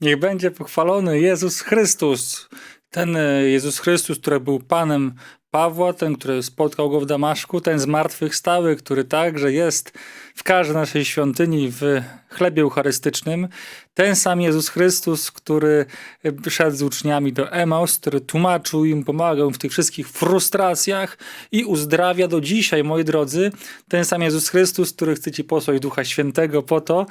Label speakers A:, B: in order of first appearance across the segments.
A: Niech będzie pochwalony Jezus Chrystus. Ten e, Jezus Chrystus, który był Panem Pawła, ten, który spotkał go w Damaszku, ten zmartwychwstały, który także jest w każdej naszej świątyni w chlebie eucharystycznym. Ten sam Jezus Chrystus, który szedł z uczniami do Emaus, który tłumaczył im, pomagał w tych wszystkich frustracjach i uzdrawia do dzisiaj, moi drodzy. Ten sam Jezus Chrystus, który chce ci posłać Ducha Świętego po to,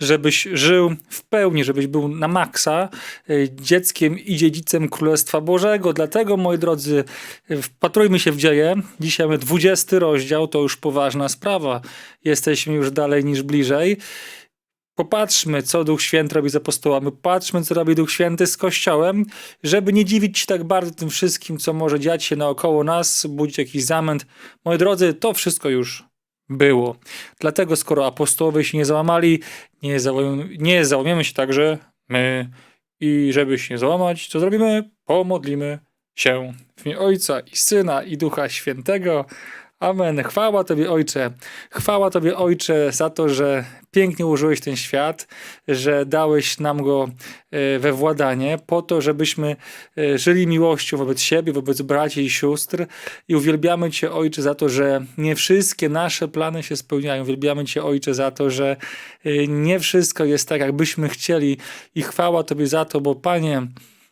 A: żebyś żył w pełni, żebyś był na maksa e, dzieckiem i dziedzicem Królestwa Bożego. Dlatego, moi drodzy, wpatrujmy się w dzieje. Dzisiaj mamy 20 rozdział, to już poważna sprawa. Jesteśmy już dalej niż bliżej. Popatrzmy, co Duch Święty robi z apostołami, popatrzmy, co robi Duch Święty z Kościołem, żeby nie dziwić się tak bardzo tym wszystkim, co może dziać się naokoło nas, budzić jakiś zamęt. Moi drodzy, to wszystko już było. Dlatego, skoro apostołowie się nie załamali, nie, załamiemy, nie załamiemy się także my. I żeby się nie załamać, co zrobimy? Pomodlimy się w imię Ojca i Syna i Ducha Świętego. Amen. Chwała Tobie, Ojcze. Chwała Tobie, Ojcze, za to, że pięknie ułożyłeś ten świat, że dałeś nam go e, we władanie, po to, żebyśmy e, żyli miłością wobec siebie, wobec braci i sióstr. I uwielbiamy Cię, Ojcze, za to, że nie wszystkie nasze plany się spełniają. Uwielbiamy Cię, Ojcze, za to, że e, nie wszystko jest tak, jakbyśmy chcieli. I chwała Tobie za to, bo Panie,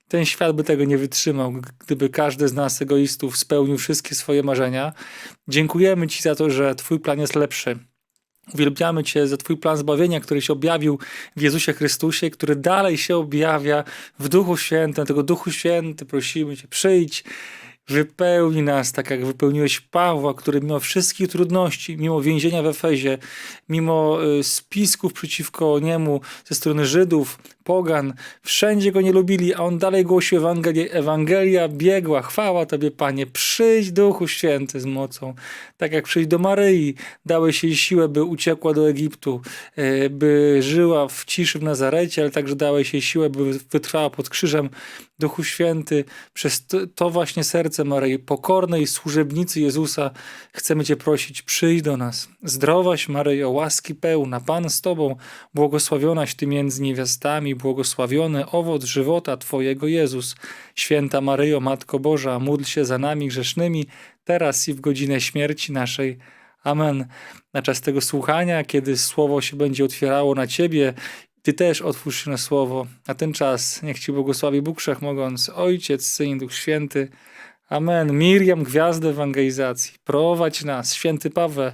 A: ten świat by tego nie wytrzymał, gdyby każdy z nas egoistów spełnił wszystkie swoje marzenia. Dziękujemy Ci za to, że Twój plan jest lepszy. Uwielbiamy Cię za Twój plan zbawienia, który się objawił w Jezusie Chrystusie, który dalej się objawia w Duchu Świętym. Tego Duchu Święty prosimy Cię, przyjdź, wypełni nas tak, jak wypełniłeś Pawła, który mimo wszystkich trudności, mimo więzienia w Efezie, mimo y, spisków przeciwko niemu ze strony Żydów, pogan, wszędzie go nie lubili, a on dalej głosił Ewangelię. Ewangelia biegła, chwała Tobie Panie, przyjdź Duchu Święty z mocą, tak jak przyjdź do Maryi, dałeś jej siłę, by uciekła do Egiptu, e, by żyła w ciszy w Nazarecie, ale także dałeś jej siłę, by wytrwała pod krzyżem. Duchu Święty, przez to właśnie serce Maryi, pokornej służebnicy Jezusa, chcemy Cię prosić, przyjdź do nas. Zdrowaś Maryjo, łaski pełna, Pan z Tobą, błogosławionaś Ty między niewiastami, błogosławiony owoc żywota Twojego Jezus. Święta Maryjo, Matko Boża, módl się za nami grzesznymi, teraz i w godzinę śmierci naszej. Amen. Na czas tego słuchania, kiedy słowo się będzie otwierało na Ciebie, Ty też otwórz się na słowo. Na ten czas niech Ci błogosławi Bóg Wszechmogący, Ojciec, Syn, Duch Święty. Amen. Miriam, gwiazdę ewangelizacji. Prowadź nas. Święty Paweł,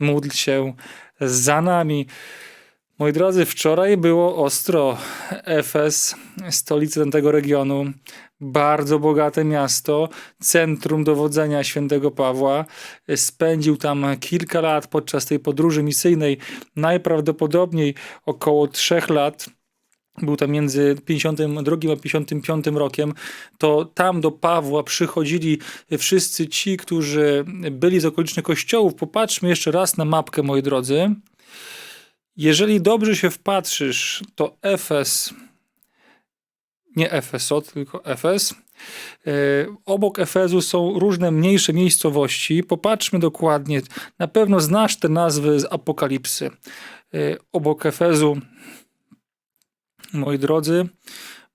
A: módl się za nami. Moi drodzy, wczoraj było ostro. Efes, stolica tego regionu, bardzo bogate miasto, centrum dowodzenia świętego Pawła. Spędził tam kilka lat podczas tej podróży misyjnej, najprawdopodobniej około trzech lat był tam między 52 a 55 rokiem, to tam do Pawła przychodzili wszyscy ci, którzy byli z okolicznych kościołów. Popatrzmy jeszcze raz na mapkę, moi drodzy. Jeżeli dobrze się wpatrzysz, to Efes, nie Efeso, tylko Efes. E, obok Efezu są różne mniejsze miejscowości. Popatrzmy dokładnie. Na pewno znasz te nazwy z Apokalipsy. E, obok Efezu, moi drodzy,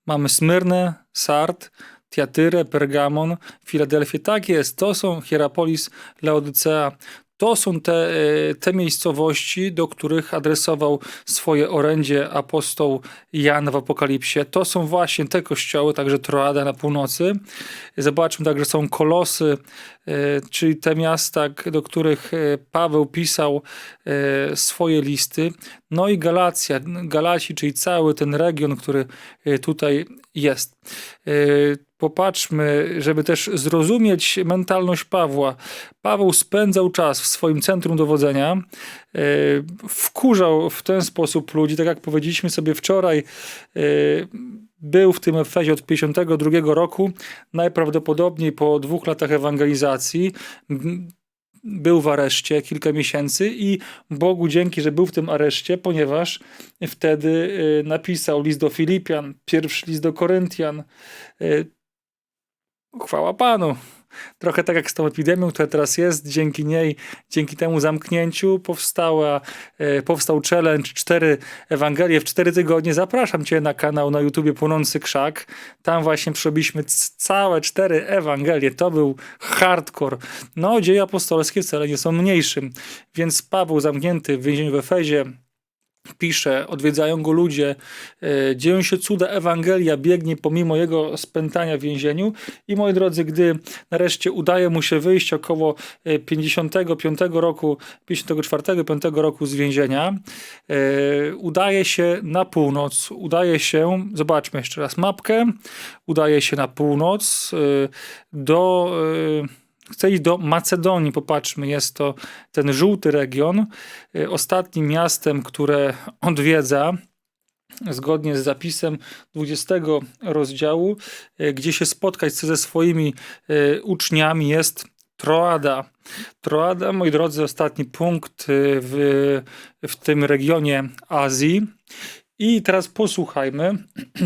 A: mamy Smyrnę, Sart, Tiatyrę, Pergamon, Filadelfię. Tak jest, to są Hierapolis, Laodycea, to są te, e, te miejscowości, do których adresował swoje orędzie apostoł Jan w Apokalipsie. To są właśnie te kościoły, także Troada na północy. Zobaczmy także są Kolosy, czyli te miasta, do których e, Paweł pisał swoje listy. No i Galacja, Galaci, czyli cały ten region, który tutaj jest popatrzmy, żeby też zrozumieć mentalność Pawła. Paweł spędzał czas w swoim centrum dowodzenia, e, wkurzał w ten sposób ludzi, tak jak powiedzieliśmy sobie wczoraj, e, był w tym Efezie od 52 roku, najprawdopodobniej po dwóch latach ewangelizacji był w areszcie kilka miesięcy i Bogu dzięki, że był w tym areszcie, ponieważ wtedy e, napisał list do Filipian, pierwszy list do Koryntian, Chwała Panu. Trochę tak jak z tą epidemią, która teraz jest, dzięki niej, dzięki temu zamknięciu powstała, e, powstał challenge cztery Ewangelie w cztery tygodnie. Zapraszam Cię na kanał na YouTubie Płonący Krzak. Tam właśnie przerobiliśmy całe cztery Ewangelie. To był hardcore. No, dzieje apostolskie wcale nie są mniejszym. Więc Paweł zamknięty w więzieniu w Efezie, pisze, odwiedzają go ludzie, e, dzieją się cuda, Ewangelia biegnie pomimo jego spętania w więzieniu. I moi drodzy, gdy nareszcie udaje mu się wyjść około 55 e, roku, 54, 5 roku z więzienia, e, udaje się na północ, udaje się, zobaczmy jeszcze raz mapkę, udaje się na północ do Chcę iść do Macedonii, popatrzmy, jest to ten żółty region. Y, ostatnim miastem, które odwiedza, zgodnie z zapisem 20 rozdziału, y, gdzie się spotkać ze swoimi y, uczniami jest Troada. Troada, moi drodzy, ostatni punkt w, w tym regionie Azji. I teraz posłuchajmy.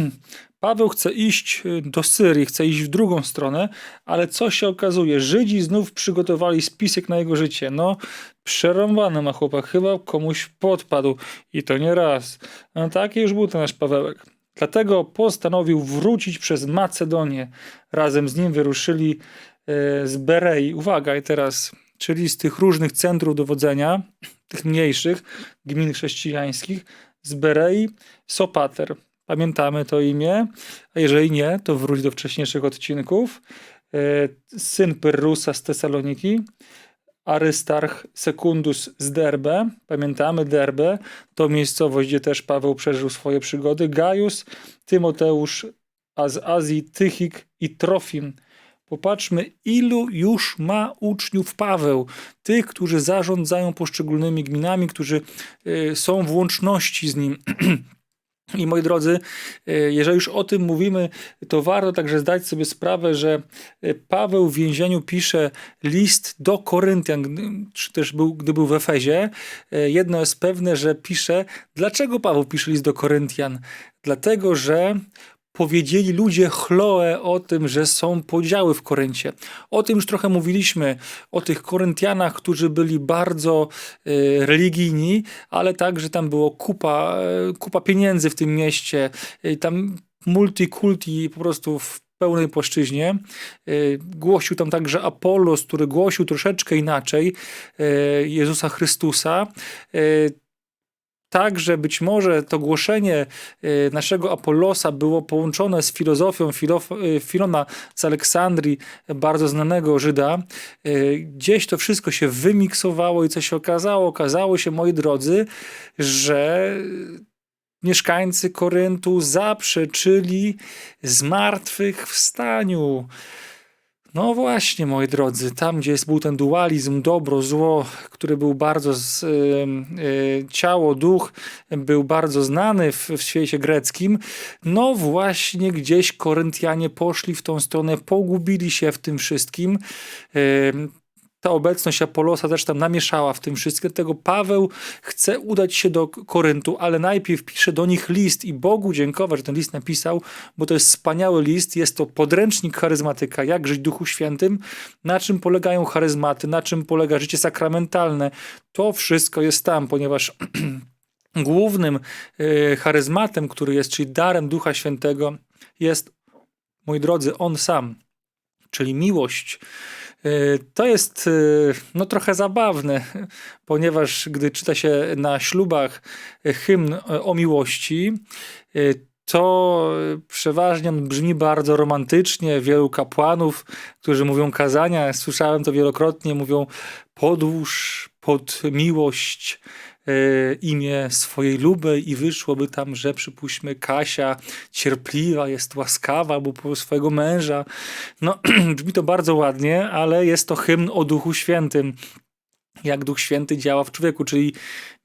A: Paweł chce iść y, do Syrii, chce iść w drugą stronę, ale co się okazuje? Żydzi znów przygotowali spisek na jego życie. No, przerąbane ma chłopak, chyba komuś podpadł i to nie raz. No taki już był ten nasz Pawełek. Dlatego postanowił wrócić przez Macedonię. Razem z nim wyruszyli e, z Berei. Uwaga, i teraz, czyli z tych różnych centrów dowodzenia, tych mniejszych gmin chrześcijańskich, z Berei Sopater. Pamiętamy to imię, a jeżeli nie, to wróć do wcześniejszych odcinków. E, syn Pyrrusa z Tesaloniki, Arystarch Secundus z Derbe. Pamiętamy Derbe, to miejscowość, gdzie też Paweł przeżył swoje przygody. Gaius, Tymoteusz a z Azji, Tychik i Trofim. Popatrzmy, ilu już ma uczniów Paweł, tych, którzy zarządzają poszczególnymi gminami, którzy y, są w łączności z nim. I moi drodzy, e, jeżeli już o tym mówimy, to warto także zdać sobie sprawę, że e, Paweł w więzieniu pisze list do Koryntian, czy też był, gdy był w Efezie. E, jedno jest pewne, że pisze. Dlaczego Paweł pisze list do Koryntian? Dlatego, że powiedzieli ludzie Chloe o tym, że są podziały w Koryncie. O tym już trochę mówiliśmy, o tych Koryntianach, którzy byli bardzo y, religijni, ale także tam było kupa, y, kupa pieniędzy w tym mieście, y, tam multikulti po prostu w pełnej płaszczyźnie. Głosił tam także Apollos, który głosił troszeczkę inaczej Jezusa Chrystusa tak, że być może to głoszenie y, naszego Apollosa było połączone z filozofią y, Filona z Aleksandrii, bardzo znanego Żyda. Y, gdzieś to wszystko się wymiksowało i co się okazało? Okazało się, moi drodzy, że mieszkańcy Koryntu zaprzeczyli zmartwychwstaniu. No właśnie, moi drodzy, tam gdzie jest, był ten dualizm dobro, zło, który był bardzo, z, y, y, ciało, duch, był bardzo znany w, w świecie greckim, no właśnie gdzieś Koryntianie poszli w tą stronę, pogubili się w tym wszystkim. Y, ta obecność Apolosa też tam namieszała w tym wszystkim. Dlatego Paweł chce udać się do Koryntu, ale najpierw pisze do nich list i Bogu dziękować, że ten list napisał, bo to jest wspaniały list. Jest to podręcznik charyzmatyka, jak żyć Duchu Świętym, na czym polegają charyzmaty, na czym polega życie sakramentalne. To wszystko jest tam, ponieważ głównym e, charyzmatem, który jest, czyli darem Ducha Świętego, jest, moi drodzy, On sam, czyli miłość. E, to jest e, no, trochę zabawne, ponieważ gdy czyta się na ślubach hymn o miłości, e, to przeważnie on brzmi bardzo romantycznie. Wielu kapłanów, którzy mówią kazania, słyszałem to wielokrotnie, mówią podłóż pod miłość E, imię swojej luby i wyszłoby tam, że przypuśćmy Kasia cierpliwa, jest łaskawa, bo swojego męża. No, brzmi to bardzo ładnie, ale jest to hymn o Duchu Świętym jak Duch Święty działa w człowieku, czyli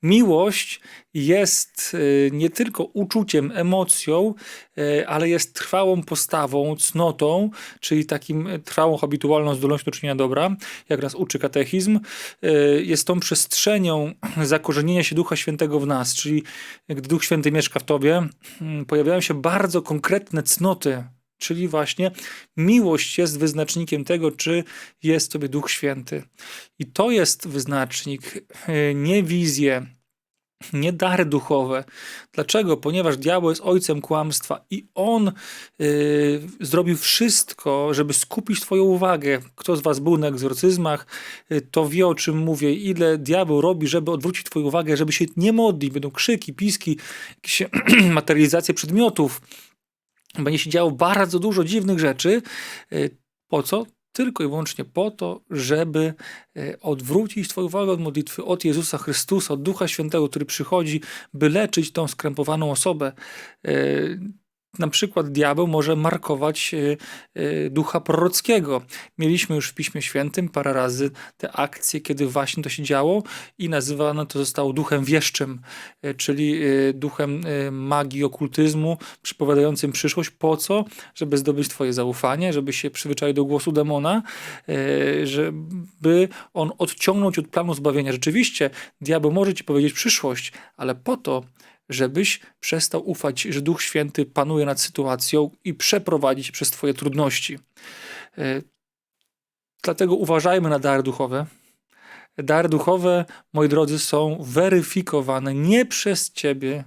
A: miłość jest y, nie tylko uczuciem, emocją, y, ale jest trwałą postawą, cnotą, czyli takim trwałą habitualną zdolnością do czynienia dobra, jak nas uczy katechizm. Y, jest tą przestrzenią zakorzenienia się Ducha Świętego w nas, czyli gdy Duch Święty mieszka w tobie, mm, pojawiają się bardzo konkretne cnoty czyli właśnie miłość jest wyznacznikiem tego, czy jest sobie Duch Święty. I to jest wyznacznik, e, nie wizje, nie dary duchowe. Dlaczego? Ponieważ diabeł jest ojcem kłamstwa i on yy, zrobił wszystko, żeby skupić Twoją uwagę. Kto z Was był na egzorcyzmach, yy, to wie o czym mówię. Ile diabeł robi, żeby odwrócić Twoją uwagę, żeby się nie modlić. Będą krzyki, piski, jakieś materializacje przedmiotów. Będzie się działo bardzo dużo dziwnych rzeczy. Yy, po co? tylko i wyłącznie po to, żeby e, odwrócić Twoją uwagę od modlitwy, od Jezusa Chrystusa, od Ducha Świętego, który przychodzi, by leczyć tą skrępowaną osobę. Na przykład diabeł może markować e, e, ducha prorockiego. Mieliśmy już w Piśmie Świętym parę razy te akcje, kiedy właśnie to się działo i nazywane to zostało duchem wieszczym, e, czyli duchem magii, okultyzmu, przypowiadającym przyszłość. Po co? Żeby zdobyć twoje zaufanie, żeby się przyzwyczaić do głosu demona, żeby on odciągnąć od planu zbawienia. Rzeczywiście diabeł może ci powiedzieć przyszłość, ale po to, żebyś przestał ufać, że Duch Święty panuje nad sytuacją i przeprowadzić przez Twoje trudności. E, dlatego uważajmy na dary duchowe. Dary duchowe, moi drodzy, są weryfikowane nie przez Ciebie,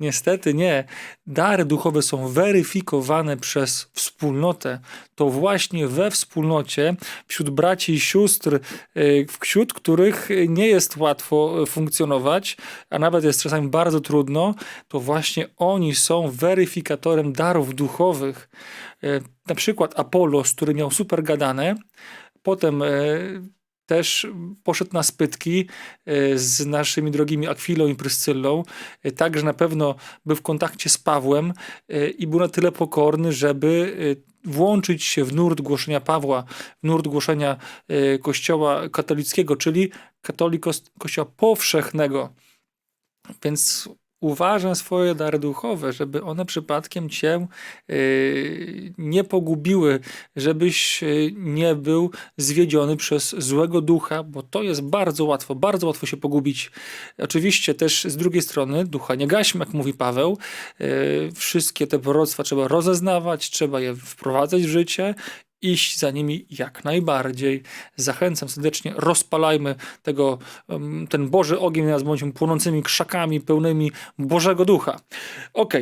A: Niestety nie. Dary duchowe są weryfikowane przez wspólnotę. To właśnie we wspólnocie, wśród braci i sióstr, e, wśród których nie jest łatwo funkcjonować, a nawet jest czasami bardzo trudno, to właśnie oni są weryfikatorem darów duchowych. E, na przykład Apollos, który miał super gadane, potem e, też poszedł na spytki e, z naszymi drogimi Akwilą i Pryscyllą, e, także na pewno był w kontakcie z Pawłem e, i był na tyle pokorny, żeby włączyć się w nurt głoszenia Pawła, w nurt głoszenia Kościoła katolickiego, czyli katolikos, Kościoła powszechnego. Więc uważam swoje dary duchowe, żeby one przypadkiem cię yy, nie pogubiły, żebyś yy, nie był zwiedziony przez złego ducha, bo to jest bardzo łatwo, bardzo łatwo się pogubić. Oczywiście też z drugiej strony ducha nie gaśmy, jak mówi Paweł. Yy, wszystkie te proroctwa trzeba rozeznawać, trzeba je wprowadzać w życie iść za nimi jak najbardziej. Zachęcam serdecznie, rozpalajmy tego, ten Boży ogień nas bądźmy płonącymi krzakami pełnymi Bożego Ducha. Ok,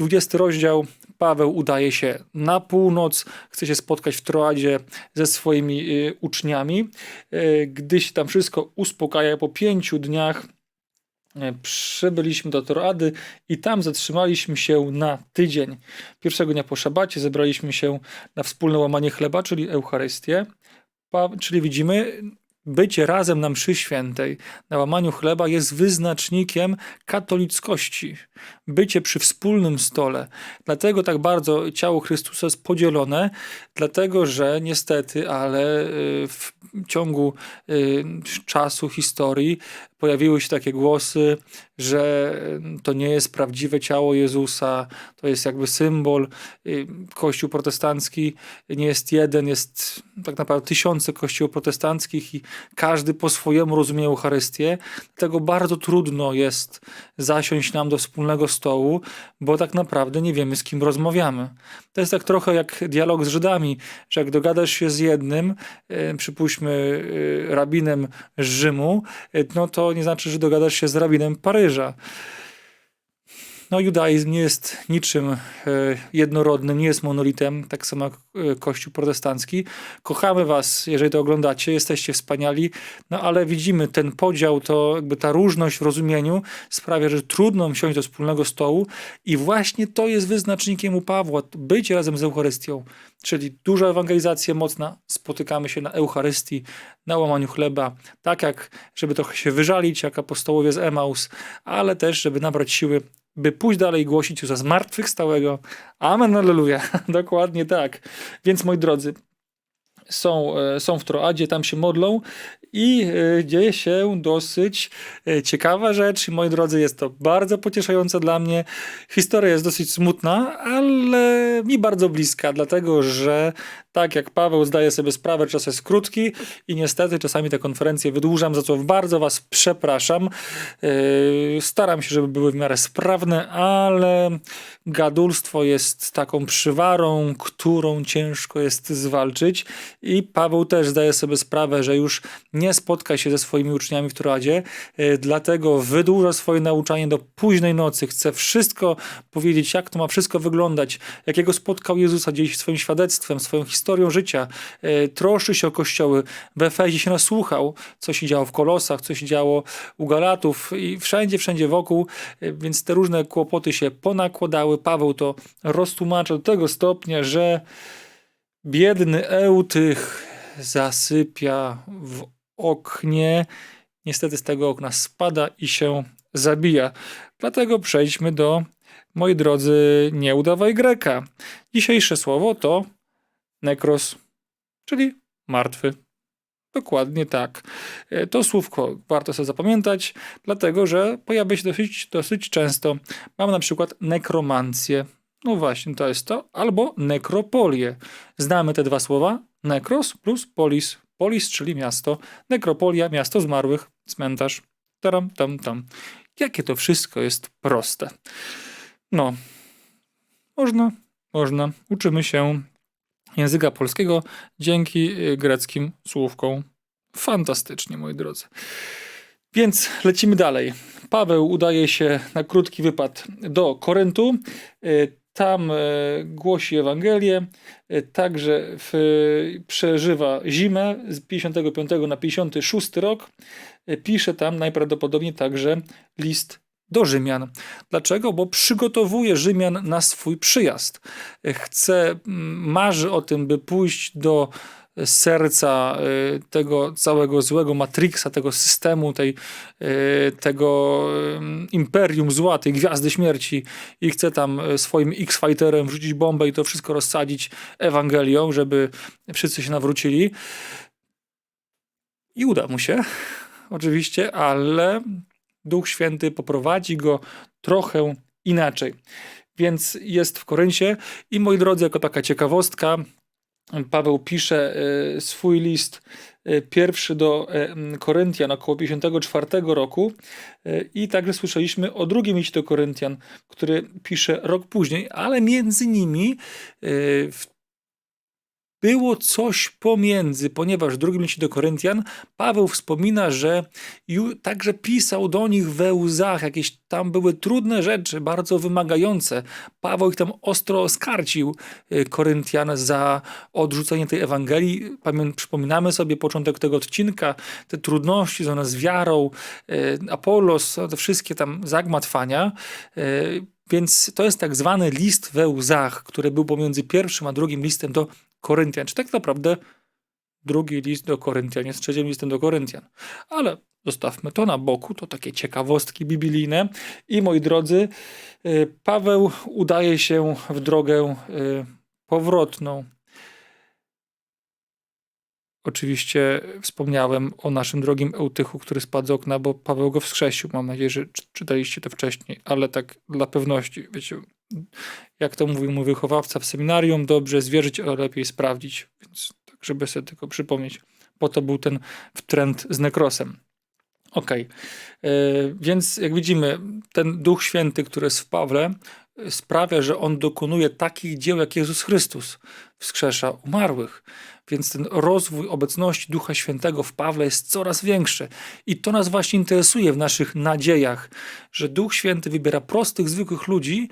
A: 20 rozdział. Paweł udaje się na północ, chce się spotkać w Troadzie ze swoimi y, uczniami. Y, gdy się tam wszystko uspokaja po pięciu dniach, przybyliśmy do Torady i tam zatrzymaliśmy się na tydzień. Pierwszego dnia po szabacie zebraliśmy się na wspólne łamanie chleba, czyli Eucharystię. Czyli widzimy, bycie razem na mszy świętej, na łamaniu chleba jest wyznacznikiem katolickości. Bycie przy wspólnym stole. Dlatego tak bardzo ciało Chrystusa jest podzielone, dlatego że niestety, ale y, w ciągu y, czasu, historii pojawiły się takie głosy, że to nie jest prawdziwe ciało Jezusa, to jest jakby symbol. Kościół protestancki nie jest jeden, jest tak naprawdę tysiące kościołów protestanckich i każdy po swojemu rozumie Eucharystię. Dlatego bardzo trudno jest zasiąść nam do wspólnego stołu, bo tak naprawdę nie wiemy, z kim rozmawiamy. To jest tak trochę jak dialog z Żydami, że jak dogadasz się z jednym, y, przypuśćmy y, rabinem z Rzymu, no to nie znaczy, że dogadasz się z rabinem Paryża. No, judaizm nie jest niczym e, jednorodnym, nie jest monolitem, tak samo jak e, Kościół protestancki. Kochamy was, jeżeli to oglądacie, jesteście wspaniali, no ale widzimy ten podział, to jakby ta różność w rozumieniu sprawia, że trudno wsiąść do wspólnego stołu i właśnie to jest wyznacznikiem u Pawła, być razem z Eucharystią, czyli duża ewangelizacja mocna, spotykamy się na Eucharystii, na łamaniu chleba, tak jak, żeby trochę się wyżalić, jak apostołowie z Emaus, ale też, żeby nabrać siły by pójść dalej i głosić Jezusa zmartwychwstałego. Amen, alleluja. Dokładnie tak. Więc moi drodzy, są, e, są w Troadzie, tam się modlą i e, dzieje się dosyć e, ciekawa rzecz. Moi drodzy, jest to bardzo pocieszające dla mnie. Historia jest dosyć smutna, ale mi bardzo bliska, dlatego że Tak jak Paweł zdaje sobie sprawę, czas jest krótki i niestety czasami te konferencje wydłużam, za co bardzo was przepraszam. Yy, staram się, żeby były w miarę sprawne, ale gadulstwo jest taką przywarą, którą ciężko jest zwalczyć i Paweł też zdaje sobie sprawę, że już nie spotka się ze swoimi uczniami w Troadzie, yy, dlatego wydłuża swoje nauczanie do późnej nocy, chce wszystko powiedzieć, jak to ma wszystko wyglądać, jakiego spotkał Jezusa, dzielić swoim świadectwem, swoją historią życia, yy, troszczy się o kościoły, w Efezie się nasłuchał, co się działo w Kolosach, co się działo u Galatów i wszędzie, wszędzie wokół, yy, więc te różne kłopoty się ponakładały. Paweł to roztłumacza do tego stopnia, że biedny Eutych zasypia w oknie, niestety z tego okna spada i się zabija. Dlatego przejdźmy do, moi drodzy, nie udawaj Greka. Dzisiejsze słowo to nekros, czyli martwy. Dokładnie tak. E, To słówko warto sobie zapamiętać, dlatego że pojawia się dosyć, dosyć często. Mamy na przykład nekromancję. No właśnie, to jest to. Albo nekropolię. Znamy te dwa słowa. Nekros plus polis. Polis, czyli miasto. Nekropolia, miasto zmarłych, cmentarz. Taram, tam, tam. Jakie to wszystko jest proste. No, można, można. Uczymy się języka polskiego dzięki y, greckim słówkom. Fantastycznie, moi drodzy. Więc lecimy dalej. Paweł udaje się na krótki wypad do Koryntu. Tam y, głosi Ewangelię. Y, Także w, przeżywa zimę z 55 na 56 rok. Y, Pisze tam najprawdopodobniej także list do Rzymian. Dlaczego? Bo przygotowuje Rzymian na swój przyjazd. Chce, marzy o tym, by pójść do serca y, tego całego złego Matrixa, tego systemu, tej, y, tego y, imperium zła, tej gwiazdy śmierci i chce tam swoim X-Fighterem wrzucić bombę i to wszystko rozsadzić Ewangelią, żeby wszyscy się nawrócili. I uda mu się, oczywiście, ale Duch Święty poprowadzi go trochę inaczej. Więc jest w Koryncie i moi drodzy, jako taka ciekawostka, Paweł pisze y, swój list y, pierwszy do y, Koryntian około 54 roku. I także słyszeliśmy o drugim liście do Koryntian, który pisze rok później, ale między nimi w było coś pomiędzy, ponieważ w drugim liście do Koryntian Paweł wspomina, że także pisał do nich we łzach, jakieś tam były trudne rzeczy, bardzo wymagające. Paweł ich tam ostro skarcił y, Koryntian za odrzucenie tej Ewangelii. Przypominamy sobie początek tego odcinka, te trudności związane z wiarą, y, Apollos, te wszystkie tam zagmatwania. Y, Więc to jest tak zwany list we łzach, który był pomiędzy pierwszym a drugim listem do Koryntian. Czy tak naprawdę drugi list do Koryntian jest trzecim listem do Koryntian. Ale zostawmy to na boku, to takie ciekawostki biblijne. I moi drodzy, y, Paweł udaje się w drogę y, powrotną. Oczywiście wspomniałem o naszym drogim Eutychu, który spadł z okna, bo Paweł go wskrzesił. Mam nadzieję, że czy- czytaliście to wcześniej, ale tak dla pewności, wiecie, jak to mówił mój wychowawca w seminarium, dobrze zwierzyć, ale lepiej sprawdzić. Więc tak, żeby sobie tylko przypomnieć. Po to był ten trend z nekrosem. Okej, Yy, więc jak widzimy, ten Duch Święty, który jest w Pawle, sprawia, że on dokonuje takich dzieł jak Jezus Chrystus, wskrzesza umarłych. Więc ten rozwój obecności Ducha Świętego w Pawle jest coraz większy. I to nas właśnie interesuje w naszych nadziejach, że Duch Święty wybiera prostych, zwykłych ludzi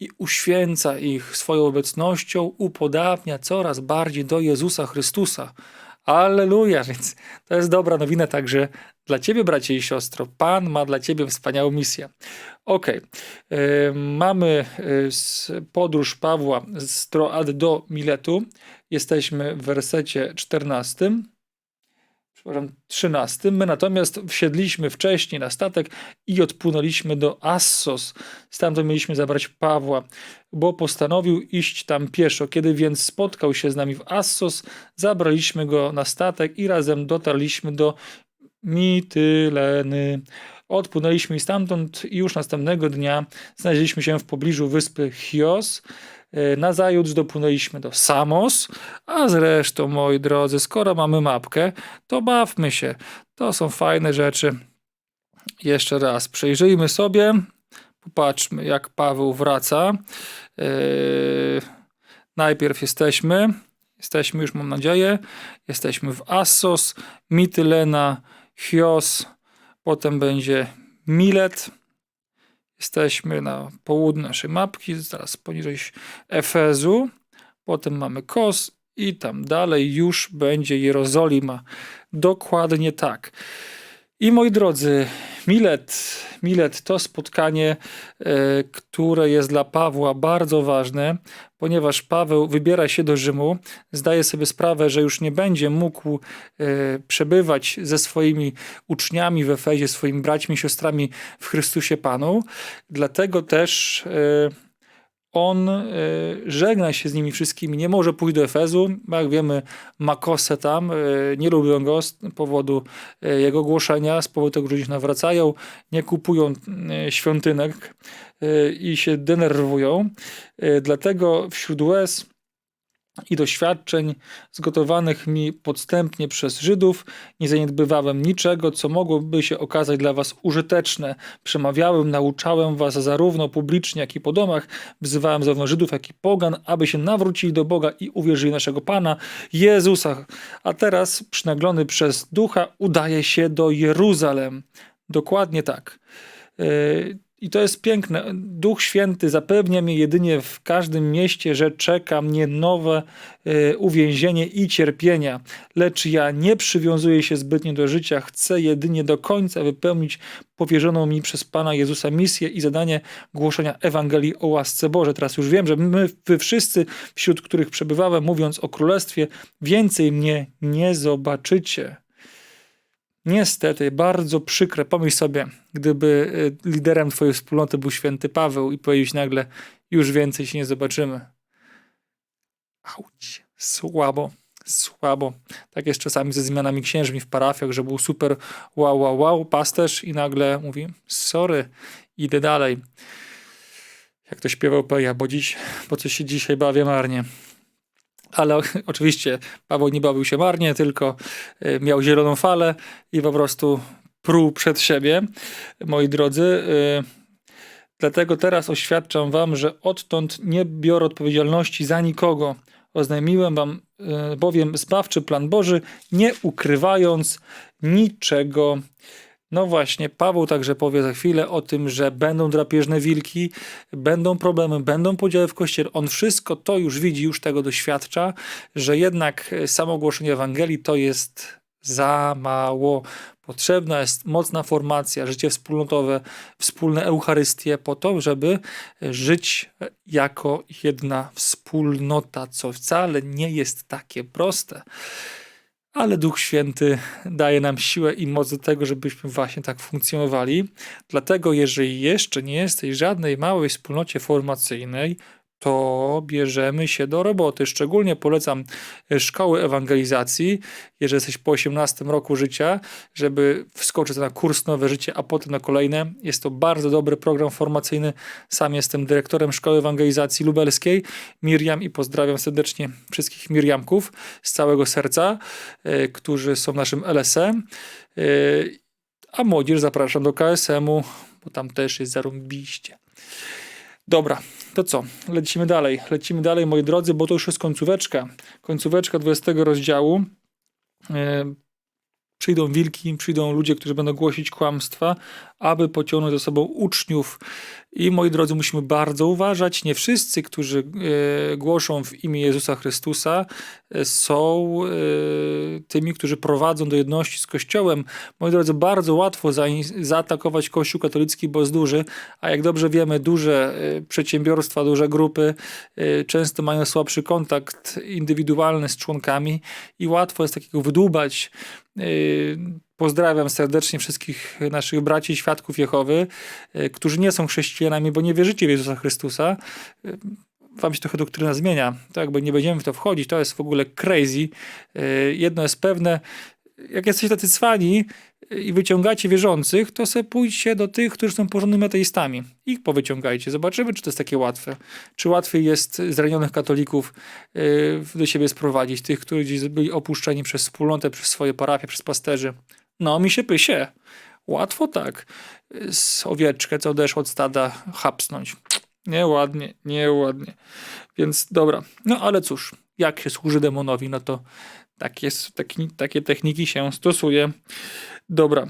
A: i uświęca ich swoją obecnością, upodabnia coraz bardziej do Jezusa Chrystusa. Alleluja, więc to jest dobra nowina także dla ciebie, bracie i siostro. Pan ma dla ciebie wspaniałą misję. E, mamy s- podróż Pawła z Troad do Miletu. Jesteśmy w wersecie 14. Przepraszam, 13. My natomiast wsiedliśmy wcześniej na statek i odpłynęliśmy do Assos. Stamtąd mieliśmy zabrać Pawła, bo postanowił iść tam pieszo. Kiedy więc spotkał się z nami w Assos, zabraliśmy go na statek i razem dotarliśmy do Mityleny. Odpłynęliśmy i stamtąd i już następnego dnia znaleźliśmy się w pobliżu wyspy Chios. E, Nazajutrz dopłynęliśmy do Samos, a zresztą, moi drodzy, skoro mamy mapkę, to bawmy się. To są fajne rzeczy. Jeszcze raz przejrzyjmy sobie. Popatrzmy, jak Paweł wraca. Yy, najpierw jesteśmy, jesteśmy już, mam nadzieję, jesteśmy w Assos, Mitylena, Chios, potem będzie Milet. Jesteśmy na południu naszej mapki, zaraz poniżej Efezu. Potem mamy Kos i tam dalej już będzie Jerozolima. Dokładnie tak. I moi drodzy, Milet, Milet to spotkanie, e, które jest dla Pawła bardzo ważne, ponieważ Paweł wybiera się do Rzymu, zdaje sobie sprawę, że już nie będzie mógł e, przebywać ze swoimi uczniami w Efezie, swoimi braćmi siostrami w Chrystusie Panu. Dlatego też e, on e, żegna się z nimi wszystkimi, nie może pójść do Efezu. Jak wiemy, Makosę tam, e, nie lubią go z powodu e, jego głoszenia, z powodu tego, że ludzie nawracają, nie kupują świątynek i się denerwują. Dlatego wśród łez i doświadczeń zgotowanych mi podstępnie przez Żydów nie zaniedbywałem niczego, co mogłoby się okazać dla was użyteczne. Przemawiałem, nauczałem was zarówno publicznie, jak i po domach. Wzywałem zarówno Żydów, jak i pogan, aby się nawrócili do Boga i uwierzyli naszego Pana Jezusa. A teraz, przynaglony przez Ducha, udaje się do Jeruzalem. Dokładnie tak. Yy, i to jest piękne. Duch Święty zapewnia mnie jedynie w każdym mieście, że czeka mnie nowe e, uwięzienie i cierpienia. Lecz ja nie przywiązuję się zbytnio do życia. Chcę jedynie do końca wypełnić powierzoną mi przez Pana Jezusa misję i zadanie głoszenia Ewangelii o łasce Boże. Teraz już wiem, że my, wy wszyscy, wśród których przebywałem, mówiąc o Królestwie, więcej mnie nie zobaczycie. Niestety, bardzo przykre. Pomyśl sobie, gdyby y, liderem twojej wspólnoty był święty Paweł i powiedzieć nagle, już więcej się nie zobaczymy. Auć, słabo, słabo. Tak jest czasami ze zmianami księżmi w parafiach, że był super wow, wow, wow, pasterz i nagle mówi, sorry, idę dalej. Jak to śpiewał Peja, bo dziś, bo coś się dzisiaj bawię marnie. Ale oczywiście Paweł nie bawił się marnie, tylko y, miał zieloną falę i po prostu pruł przed siebie. Moi drodzy, y, dlatego teraz oświadczam wam, że odtąd nie biorę odpowiedzialności za nikogo. Oznajmiłem wam y, bowiem zbawczy plan Boży, nie ukrywając niczego. No właśnie, Paweł także powie za chwilę o tym, że będą drapieżne wilki, będą problemy, będą podziały w kościele. On wszystko to już widzi, już tego doświadcza, że jednak e, samo głoszenie Ewangelii to jest za mało. Potrzebna jest mocna formacja, życie wspólnotowe, wspólne Eucharystie po to, żeby żyć jako jedna wspólnota, co wcale nie jest takie proste. Ale Duch Święty daje nam siłę i moc do tego, żebyśmy właśnie tak funkcjonowali. Dlatego, jeżeli jeszcze nie jesteś w żadnej małej wspólnocie formacyjnej, to bierzemy się do roboty. Szczególnie polecam e, szkoły ewangelizacji, jeżeli jesteś po 18 roku życia, żeby wskoczyć na kurs Nowe Życie, a potem na kolejne. Jest to bardzo dobry program formacyjny. Sam jestem dyrektorem Szkoły Ewangelizacji Lubelskiej. Miriam i pozdrawiam serdecznie wszystkich Miriamków z całego serca, e, którzy są naszym LSM. E, A młodzież zapraszam do KSM-u, bo tam też jest zarąbiście. Dobra, to co? Lecimy dalej. Lecimy dalej, moi drodzy, bo to już jest końcóweczka. Końcóweczka 20 rozdziału. E, Przyjdą wilki, przyjdą ludzie, którzy będą głosić kłamstwa, aby pociągnąć za sobą uczniów. I moi drodzy, musimy bardzo uważać. Nie wszyscy, którzy e, głoszą w imię Jezusa Chrystusa, e, są e, tymi, którzy prowadzą do jedności z Kościołem. Moi drodzy, bardzo łatwo zain- zaatakować Kościół katolicki, bo jest duży, a jak dobrze wiemy, duże e, przedsiębiorstwa, duże grupy e, często mają słabszy kontakt indywidualny z członkami i łatwo jest takiego wydłubać. Yy, Pozdrawiam serdecznie wszystkich naszych braci, świadków Jehowy, yy, którzy nie są chrześcijanami, bo nie wierzycie w Jezusa Chrystusa. Yy, Wam się trochę doktryna zmienia. To jakby nie będziemy w to wchodzić, to jest w ogóle crazy. Jedno jest pewne, jak jesteście tacy cwani, i wyciągacie wierzących, to sobie pójdźcie do tych, którzy są porządnymi ateistami. Ich powyciągajcie. Zobaczymy, czy to jest takie łatwe. Czy łatwiej jest zranionych katolików yy, do siebie sprowadzić, tych, którzy byli opuszczeni przez wspólnotę, przez swoje parafie, przez pasterzy. No, mi się pysie. Łatwo tak. Z owieczkę, co odeszła od stada, hapsnąć. Nieładnie, nieładnie. Więc dobra. No ale cóż, jak się służy demonowi, no to takie, taki, takie techniki się stosuje. Dobra.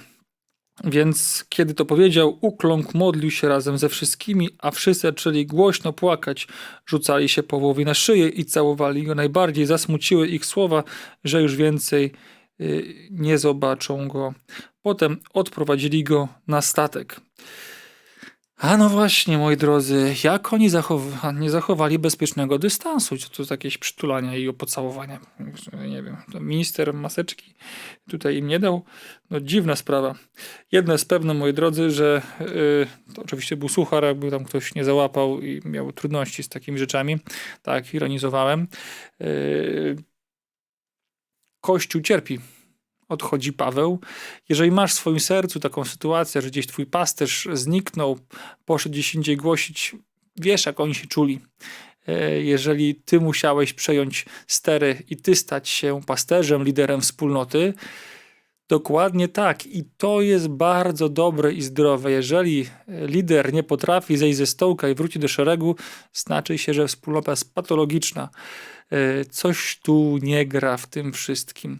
A: Więc kiedy to powiedział, ukląkł, modlił się razem ze wszystkimi, a wszyscy zaczęli głośno płakać, rzucali się Pawłowi na szyję i całowali go. Najbardziej zasmuciły ich słowa, że już więcej y, nie zobaczą go. Potem odprowadzili go na statek. A no właśnie, moi drodzy, jak oni nie zachowali bezpiecznego dystansu? Czy to jakieś przytulania i pocałowania? Nie wiem, minister maseczki tutaj im nie dał. No dziwna sprawa. Jedno jest pewne, moi drodzy, że yy, to oczywiście był suchar, jakby tam ktoś nie załapał i miał trudności z takimi rzeczami. Tak, ironizowałem. Yy, Kościół cierpi odchodzi Paweł. Jeżeli masz w swoim sercu taką sytuację, że gdzieś twój pasterz zniknął, poszedł gdzieś indziej głosić, wiesz jak oni się czuli. E, Jeżeli ty musiałeś przejąć stery i ty stać się pasterzem, liderem wspólnoty, Dokładnie tak. I to jest bardzo dobre i zdrowe. Jeżeli lider nie potrafi zejść ze stołka i wrócić do szeregu, znaczy się, że wspólnota jest patologiczna. E, Coś tu nie gra w tym wszystkim.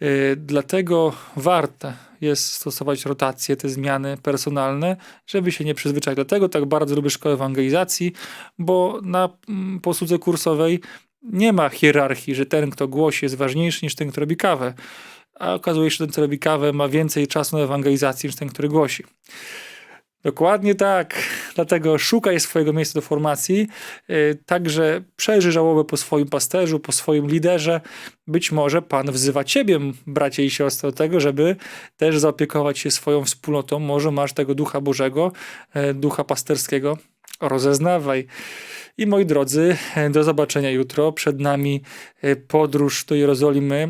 A: Yy, Dlatego warto jest stosować rotacje, te zmiany personalne, żeby się nie przyzwyczaić. Dlatego tak bardzo lubię szkołę ewangelizacji, bo na mm, posłudze kursowej nie ma hierarchii, że ten, kto głosi, jest ważniejszy niż ten, kto robi kawę. A okazuje się, że ten, kto robi kawę, ma więcej czasu na ewangelizację niż ten, który głosi. Dokładnie tak. Dlatego szukaj swojego miejsca do formacji. Yy, Także przejrzyj żałobę po swoim pasterzu, po swoim liderze. Być może Pan wzywa ciebie, bracie i siostry, do tego, żeby też zaopiekować się swoją wspólnotą. Może masz tego ducha Bożego, e, ducha pasterskiego. Rozeznawaj. I moi drodzy, e, do zobaczenia jutro. Przed nami e, podróż do Jerozolimy.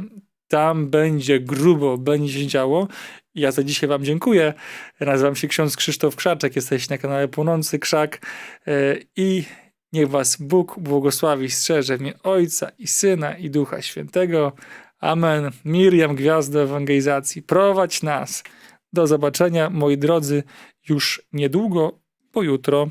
A: Tam będzie grubo, będzie się działo. Ja za dzisiaj Wam dziękuję. Nazywam się ksiądz Krzysztof Krzaczek, jesteście na kanale Płonący Krzak e, i niech Was Bóg błogosławi, strzeże mnie Ojca i Syna i Ducha Świętego. Amen. Miriam, gwiazdo ewangelizacji, prowadź nas. Do zobaczenia, moi drodzy, już niedługo, bo jutro